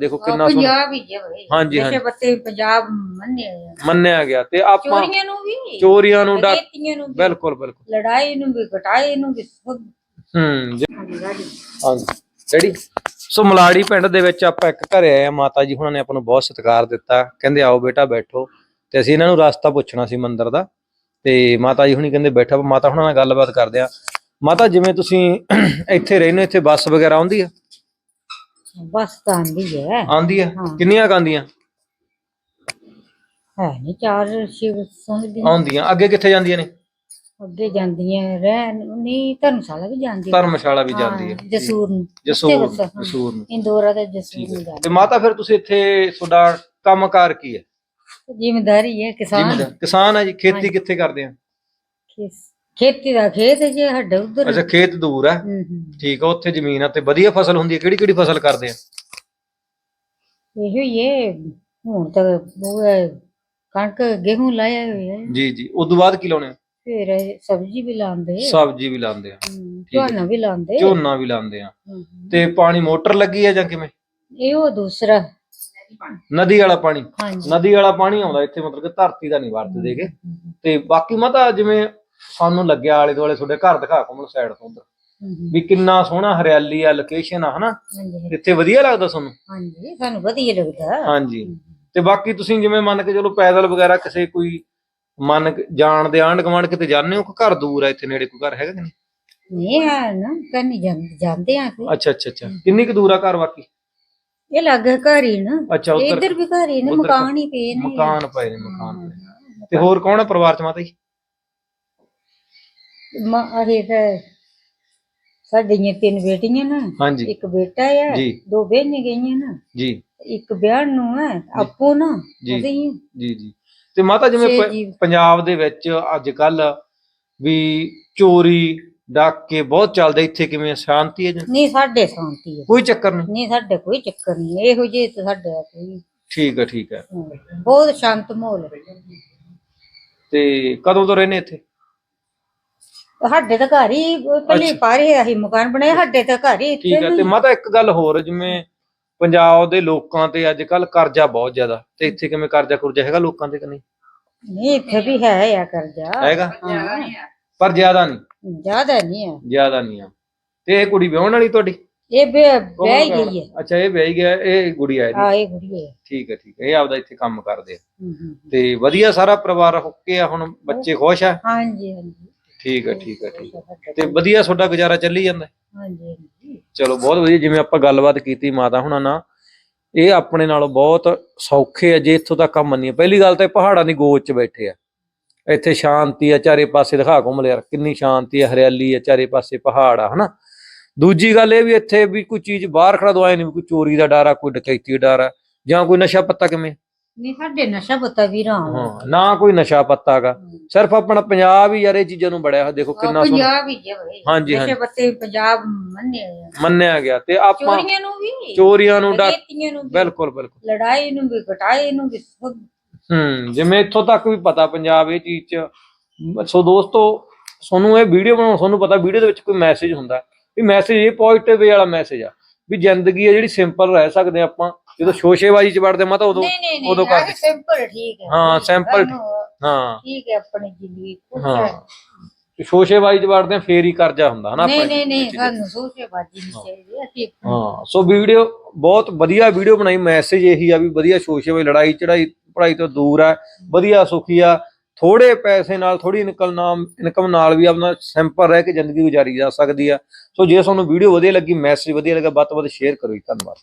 ਦੇਖੋ ਕਿੰਨਾ ਸੋਹਣਾ। ਪੰਜਾਬ ਹੀ ਹੈ ਬਈ। ਹਾਂਜੀ, ਹਾਂਜੀ। ਪੱਤੇ ਪੰਜਾਬ ਮੰਨਿਆ ਆ। ਮੰਨਿਆ ਗਿਆ ਤੇ ਆਪਾਂ ਚੋਰੀਆਂ ਨੂੰ ਵੀ। ਚੋਰੀਆਂ ਨੂੰ ਵੀ। ਬਿਲਕੁਲ ਬਿਲਕੁਲ। ਲੜਾਈ ਨੂੰ ਵੀ ਘਟਾਈ ਨੂੰ ਵੀ ਸਭ। ਹੂੰ ਜੀ- ਹਾਂਜੀ, ਰਾਜੀ। ਹਾਂਜੀ। ਡੈਡੀ ਸੋ ਮਲਾੜੀ ਪਿੰਡ ਦੇ ਵਿੱਚ ਆਪਾਂ ਇੱਕ ਘਰੇ ਆਏ ਆ ਮਾਤਾ ਜੀ ਹੁਣਾਂ ਨੇ ਆਪਾਂ ਨੂੰ ਬਹੁਤ ਸਤਿਕਾਰ ਦਿੱਤਾ। ਕਹਿੰਦੇ ਆਓ ਬੇਟਾ ਬੈਠੋ। ਤੇ ਅਸੀਂ ਇਹਨਾਂ ਨੂੰ ਰਸਤਾ ਪੁੱਛਣਾ ਸੀ ਮੰਦਿਰ ਦਾ। ਤੇ ਮਾਤਾ ਜੀ ਹੁਣੀ ਕਹਿੰਦੇ ਬੈਠਾ। ਮਾਤਾ ਹੁਣਾਂ ਨਾਲ ਗੱਲਬਾਤ ਕਰਦੇ ਆ। ਮਾਤਾ ਜਿਵੇਂ ਤੁਸੀਂ ਇੱਥੇ ਰਹਿੰਦੇ ਹੋ ਇੱਥੇ ਬੱਸ ਵਗੈਰਾ ਆਉਂਦੀ ਆ? ਬਸ ਤਾਂ ਆਂਦੀ ਹੈ। ਆਉਂਦੀ ਆ ਹਾਂ। ਕਿੰਨੀਆਂ ਕੁ ਆਉਂਦੀਆਂ? ਹੈ ਨਹੀਂ ਚਾਰ ਸ਼ਿਵ ਸੰਗਦੀ ਆਉਂਦੀਆਂ। ਅੱਗੇ ਕਿੱਥੇ ਜਾਂਦੀਆਂ ਨੇ? ਅੱਗੇ ਜਾਂਦੀਆਂ ਰਹਿ ਨਹੀਂ ਧਰਮਸ਼ਾਲਾ ਵੀ ਜਾਂਦੀ ਧਰਮਸ਼ਾਲਾ ਵੀ ਜਾਂਦੀ ਹੈ। ਹਾਂ, ਜਸੂਰ ਨੂੰ। ਜਸੂਰ ਹਾਂ। ਜਸੂਰ ਨੂੰ। ਇੰਦੋਰਾ ਤੇ ਜਸੂਰ ਨੂੰ ਤੇ ਮਾਤਾ ਫਿਰ ਤੁਸੀਂ ਇੱਥੇ ਤੁਹਾਡਾ ਕੰਮਕਾਰ ਕੀ ਹੈ? ਜ਼ਿਮੀਦਾਰੀ ਹੈ ਕਿਸਾਨ। ਜ਼ਿਮੀਂਦਾਰ। ਕਿਸਾਨ ਆ ਜੀ। ਖੇਤੀ ਕਿੱਥੇ ਕਰਦੇ ਆ? ਖੇਤੀ ਦਾ ਖੇਤ ਜੇ ਹੱਡ ਉਧਰ। ਅੱਛਾ ਖੇਤ ਦੂਰ ਆ ਠੀਕ ਆ ਉੱਥੇ ਜ਼ਮੀਨ ਆ ਤੇ ਵਧੀਆ ਫਸਲ ਹੁੰਦੀ ਹੈ ਕਿਹੜੀ ਕਿਹੜੀ ਫਸਲ ਕਰਦੇ ਆ? ਇਹੋ ਹੀ ਹੈ ਹੁਣ ਤਾਂ ਉਹ ਹੈ ਕਣਕ ਗੇਹੂੰ ਲਾਇਆ ਹੋਇਆ ਹੈ। ਜੀ ਜੀ। ਉਸ ਤੋਂ ਬਾਅਦ ਕੀ ਲਾਉਣੇ ਆ? ਫਿਰ ਇਹ ਸਬਜ਼ੀ ਵੀ ਲਾਉਂਦੇ ਸਬਜ਼ੀ ਵੀ ਲਾਉਂਦੇ ਆ। ਹਮ, ਠੀਕ ਹੈ। ਝੋਨਾ ਵੀ ਲਾਉਂਦੇ ਝੋਨਾ ਵੀ ਲਾਉਂਦੇ ਆ। ਹਮ, ਹਮ। ਤੇ ਪਾਣੀ ਮੋਟਰ ਲੱਗੀ ਆ ਜਾਂ ਕਿਵੇਂ? ਇਹ ਉਹ ਦੂਸਰਾ। ਨਦੀ ਵਾਲਾ ਪਾਣੀ। ਹਾਂਜੀ। ਨਦੀ ਵਾਲਾ ਪਾਣੀ ਆਉਂਦਾ ਇੱਥੇ ਮਤਲਬ ਕਿ ਧਰਤੀ ਦਾ ਨਹੀਂ ਵਰਤਦੇ ਗੇ। ਹਮ, ਤੇ ਬਾਕੀ ਮਾਤਾ ਜਿਵੇਂ ਸਾਨੂੰ ਲੱਗਿਆ ਆਲੇ ਦੁਆਲੇ ਤੁਹਾਡੇ ਘਰ ਦਿਖਾ ਕੋਮਲ ਸਾਈਡ ਤੋਂ ਉਧਰ। ਵੀ ਕਿੰਨਾ ਸੋਹਣਾ ਹਰਿਆਲੀ ਆ ਲੋਕੇਸ਼ਨ ਆ ਹਨਾ? ਹਾਂਜੀ ਇੱਥੇ ਵਧੀਆ ਲੱਗਦਾ ਤੁਹਾਨੂੰ? ਹਾਂਜੀ ਸਾਨੂੰ ਵਧੀਆ ਲੱਗਦਾ। ਹਾਂਜੀ। ਤੇ ਬਾਕੀ ਤੁਸੀਂ ਜਿਵੇਂ ਮੰਨ ਕੇ ਚਲੋ ਪੈਦਲ ਵਗੈਰਾ ਕਿਸੇ ਕੋਈ ਮੰਨ ਕੇ ਜਾਣ ਦੇ ਆਂਢ ਗੁਆਂਢ ਕਿਤੇ ਜਾਂਦੇ ਹੋ? ਕਿ ਘਰ ਦੂਰ ਆ ਇੱਥੇ ਨੇੜੇ ਕੋਈ ਘਰ ਹੈਗਾ ਕਿ ਨਹੀਂ? ਨਹੀਂ ਹੈ ਨਾ ਕੰਨੀ ਜਾਂਦੇ ਆ ਅਸੀਂ। ਅੱਛਾ ਅੱਛਾ ਅੱਛਾ। ਕਿੰਨੀ ਕੁ ਦੂਰ ਆ ਘਰ ਬਾਕੀ? ਇਹ ਲੱਗ ਘਰ ਹੀ ਨਾ। ਅੱਛਾ ਉੱਧਰ ਇੱਧਰ ਵੀ ਘਰ ਹੀ ਨੇ ਉੱਧਰ ਮਕਾਨ ਹੀ ਪਏ ਨੇ। ਮਕਾਨ ਪਏ ਨੇ ਮਕਾਨ ਪਏ ਨੇ। ਤੇ ਹੋਰ ਕੌਣ ਆ ਪਰਿਵਾਰ ਚ ਮਾਤਾ ਜੀ? ਮਾਂ ਇਹ ਸਾਡੀਆਂ ਤਿੰਨ ਬੇਟੀਆਂ ਨਾ ਹਾਂਜੀ। ਇੱਕ ਬੇਟਾ ਹੈ ਜੀ। ਦੋ ਬਹਿਣੀਆਂ ਗਈਆਂ ਨਾ। ਜੀ। ਇੱਕ ਵਿਆਹ ਨੂੰ ਹੈ ਆਪੋ ਨਾ ਜੀ। ਉਹਦੇ ਹੀ। ਜੀ ਜੀ। ਤੇ ਮਾਤਾ ਜਿਵੇਂ ਛੇ ਪ- ਜੀ। ਪੰਜਾਬ ਦੇ ਵਿੱਚ ਅੱਜ ਕੱਲ ਵੀ ਚੋਰੀ ਡਾਕੇ ਬਹੁਤ ਚੱਲਦੇ ਇੱਥੇ ਕਿਵੇਂ ਸ਼ਾਂਤੀ ਹੈ ਜਾਂ? ਨਹੀਂ ਸਾਡੇ ਸ਼ਾਂਤੀ ਹੈ। ਕੋਈ ਚੱਕਰ ਨਹੀਂ। ਨਹੀਂ ਸਾਡੇ ਕੋਈ ਚੱਕਰ ਨਹੀਂ ਇਹੋ ਜਿਹੇ ਤਾਂ ਸਾਡੇ ਆ ਕੋਈ ਠੀਕ ਹੈ ਠੀਕ ਹੈ। ਹਾਂ, ਬਹੁਤ ਸ਼ਾਂਤ ਮਾਹੌਲ ਹੈ। ਤੇ ਕਦੋਂ ਤੋਂ ਰਹਿੰਦੇ ਇੱਥੇ? ਸਾਡੇ ਤਾਂ ਘਰ ਹੀ ਪਹਿਲੇ ਪਾਰੇ ਆਹੀ ਮਕਾਨ ਬਣਾਏ ਸਾਡੇ ਤਾਂ ਘਰ ਹੀ ਠੀਕ ਹੈ ਇੱਥੇ ਤੇ ਮਾਤਾ ਇੱਕ ਗੱਲ ਹੋਰ ਜਿਵੇਂ ਪੰਜਾਬ ਦੇ ਲੋਕਾਂ ਤੇ ਅੱਜ ਕੱਲ ਕਰਜ਼ਾ ਬਹੁਤ ਜ਼ਿਆਦਾ ਤੇ ਇੱਥੇ ਕਿਵੇਂ ਕਰਜ਼ਾ ਕੁਰਜ਼ਾ ਹੈਗਾ ਲੋਕਾਂ ਤੇ ਕਿ ਨਹੀਂ? ਨਹੀਂ ਇੱਥੇ ਵੀ ਹੈ ਆ ਕਰਜ਼ਾ। ਹੈਗਾ? ਹਾਂ। ਪਰ ਜ਼ਿਆਦਾ ਨਹੀਂ। ਜ਼ਿਆਦਾ ਨਹੀਂ ਹੈ ਜ਼ਿਆਦਾ ਨਹੀਂ ਆ। ਤੇ ਇਹ ਕੁੜੀ ਵਿਆਹਣ ਵਾਲੀ ਤੁਹਾਡੀ? ਇਹ ਬਹਿ ਬਹਿ ਗਈ ਹੈ। ਅੱਛਾ ਇਹ ਵਿਆਹੀ ਗਿਆ ਇਹ ਗੁੜੀ ਆ ਇਹਦੀ ਆ ਇਹ ਗੁੜੀ ਹੈ ਠੀਕ ਹੈ ਠੀਕ ਹੈ ਇਹ ਆਪਦਾ ਇੱਥੇ ਕੰਮ ਕਰਦੇ ਆ। ਹਮ, ਹਮ, ਹਮ। ਤੇ ਵਧੀਆ ਸਾਰਾ ਪਰਿਵਾਰ ਓਕੇ ਆ ਹੁਣ ਬੱਚੇ ਖੁਸ਼ ਆ? ਹਾਂਜੀ ਹਾਂਜੀ। ਠੀਕ ਹੈ ਠੀਕ ਹੈ ਠੀਕ ਹੈ ਤੇ ਵਧੀਆ ਤੁਹਾਡਾ ਗੁਜ਼ਾਰਾ ਚੱਲੀ ਜਾਂਦਾ? ਹੈ? ਹਾਂਜੀ ਹਾਂਜੀ। ਚਲੋ ਬਹੁਤ ਵਧੀਆ ਜਿਵੇਂ ਆਪਾਂ ਗੱਲਬਾਤ ਕੀਤੀ ਮਾਤਾ ਹੁਣਾਂ ਨਾਲ ਇਹ ਆਪਣੇ ਨਾਲੋਂ ਬਹੁਤ ਸੌਖੇ ਆ ਜੇ ਇੱਥੋਂ ਤੱਕ ਕੰਮ ਮੰਨੀਏ। ਪਹਿਲੀ ਗੱਲ ਤਾਂ ਇਹ ਪਹਾੜਾਂ ਦੀ ਗੋਦ 'ਚ ਬੈਠੇ ਆ। ਇੱਥੇ ਸ਼ਾਂਤੀ ਆ ਚਾਰੇ ਪਾਸੇ ਦਿਖਾ ਘੁੰਮ ਲਿਆ ਕਿੰਨੀ ਸ਼ਾਂਤੀ ਆ ਹਰਿਆਲੀ ਆ ਚਾਰੇ ਪਾਸੇ ਪਹਾੜ ਆ ਹਨਾ? ਦੂਜੀ ਗੱਲ ਇਹ ਵੀ ਇੱਥੇ ਵੀ ਕੋਈ ਚੀਜ਼ ਬਾਹਰ ਖੜਾ ਦਵਾਏ ਨਹੀਂ ਕੋਈ ਚੋਰੀ ਦਾ ਡਰ ਆ ਕੋਈ ਡਕੈਤੀ ਦਾ ਡਰ ਆ ਜਾਂ ਕੋਈ ਨਸ਼ਾ ਪੱਤਾ ਕਿਵੇਂ? ਨਹੀਂ ਸਾਡੇ ਨਸ਼ਾ ਪਤਾ ਵੀ ਰਾਂ ਹਾਂ ਨਾ ਕੋਈ ਨਸ਼ਾ ਪੱਤਾ ਗਾ। ਸਿਰਫ ਆਪਣਾ ਪੰਜਾਬ ਹੀ ਯਾਰ ਇਹ ਚੀਜ਼ਾਂ ਨੂੰ ਬੜਿਆ ਹੋਇਆ। ਦੇਖੋ ਕਿੰਨਾ ਸੋਹਣਾ। ਪੰਜਾਬ ਹੀ ਬਈ। ਹਾਂਜੀ, ਨਸ਼ੇ ਹਾਂਜੀ। ਪੱਤੇ ਪੰਜਾਬ ਮੰਨਿਆ ਆ। ਮੰਨਿਆ ਗਿਆ ਤੇ ਆਪਾਂ ਚੋਰੀਆਂ ਨੂੰ ਵੀ। ਚੋਰੀਆਂ ਨੂੰ ਡਕੈਤੀਆਂ ਨੂੰ ਵੀ। ਬਿਲਕੁਲ ਬਿਲਕੁਲ। ਲੜਾਈ ਨੂੰ ਵੀ ਘਟਾਈ ਨੂੰ ਵੀ ਸਭ। ਹੂੰ ਜਿਵੇਂ ਇੱਥੋਂ ਤੱਕ ਵੀ ਪਤਾ ਪੰਜਾਬ ਇਹ ਚੀਜ਼ ਚ। ਮ- ਸੋ ਦੋਸਤੋ ਤੁਹਾਨੂੰ ਇਹ ਵੀਡੀਓ ਬਣਾਉਣ ਤੁਹਾਨੂੰ ਪਤਾ ਵੀਡੀਓ ਦੇ ਵਿੱਚ ਕੋਈ ਮੈਸੇਜ ਹੁੰਦਾ। ਵੀ ਮੈਸੇਜ ਇਹ ਪੋਜ਼ਿਟਿਵ ਵਾਲਾ ਮੈਸੇਜ ਆ। ਵੀ ਜ਼ਿੰਦਗੀ ਹੈ ਜਿਹੜੀ ਸਿੰਪਲ ਰਹਿ ਸਕਦੇ ਆਪਾਂ। ਜਦੋਂ ਸ਼ੋਸ਼ੇਬਾਜ਼ੀ ਚ ਵੜਦੇ ਮੈਂ ਤਾਂ ਉਦੋਂ ਨਹੀਂ ਨਹੀਂ ਉਦੋਂ। ਸਿੰਪਲ ਠੀਕ ਹੈ। ਹਾਂ, simple ਸਾਨੂੰ ਹਾਂ। ਠੀਕ ਹੈ ਆਪਣੀ ਜ਼ਿੰਦਗੀ ਖੁਸ਼ ਹਾਂ। ਸ਼ੋਸ਼ੇਬਾਜ਼ੀ ਚ ਵੜਦੇ ਆ ਫੇਰ ਹੀ ਕਰਜ਼ਾ ਹੁੰਦਾ ਹਨਾ ਨਹੀਂ ਨਹੀਂ ਨਹੀਂ ਸਾਨੂੰ ਸੋਚੇ ਬਾਜੀ ਨਹੀਂ ਚਾਹੀਦੀ ਅਸੀਂ ਹਾਂ ਸੋ ਵੀਡੀਓ ਬਹੁਤ ਵਧੀਆ ਵੀਡੀਓ ਬਣਾਈ ਮੈਸੇਜ ਇਹੀ ਆ ਵੀ ਵਧੀਆ ਸ਼ੋਸ਼ੇਬਾਜ਼ੀ ਲੜਾਈ ਚੜਾਈ ਪੜਾਈ ਤੋਂ ਦੂਰ ਆ ਵਧੀਆ ਸੁਖੀ ਆ ਥੋੜੇ ਪੈਸੇ ਨਾਲ ਥੋੜੀ ਇਨਕਮ ਨਾਲ ਇਨਕਮ ਨਾਲ ਵੀ ਆਪਣਾ ਸਿੰਪਲ ਰਹਿ ਕੇ ਜ਼ਿੰਦਗੀ ਗੁਜ਼ਾਰੀ ਜਾ ਸਕਦੀ ਆ। ਸੋ ਜੇ ਤੁਹਾਨੂੰ ਵੀਡੀਓ ਵਧੀਆ ਲੱਗੀ ਮੈਸੇਜ ਵਧੀਆ ਲੱਗਾ ਵੱਧ ਤੋਂ ਵੱਧ ਸ਼ੇਅਰ ਕਰੋ ਜੀ ਧੰਨਵਾਦ।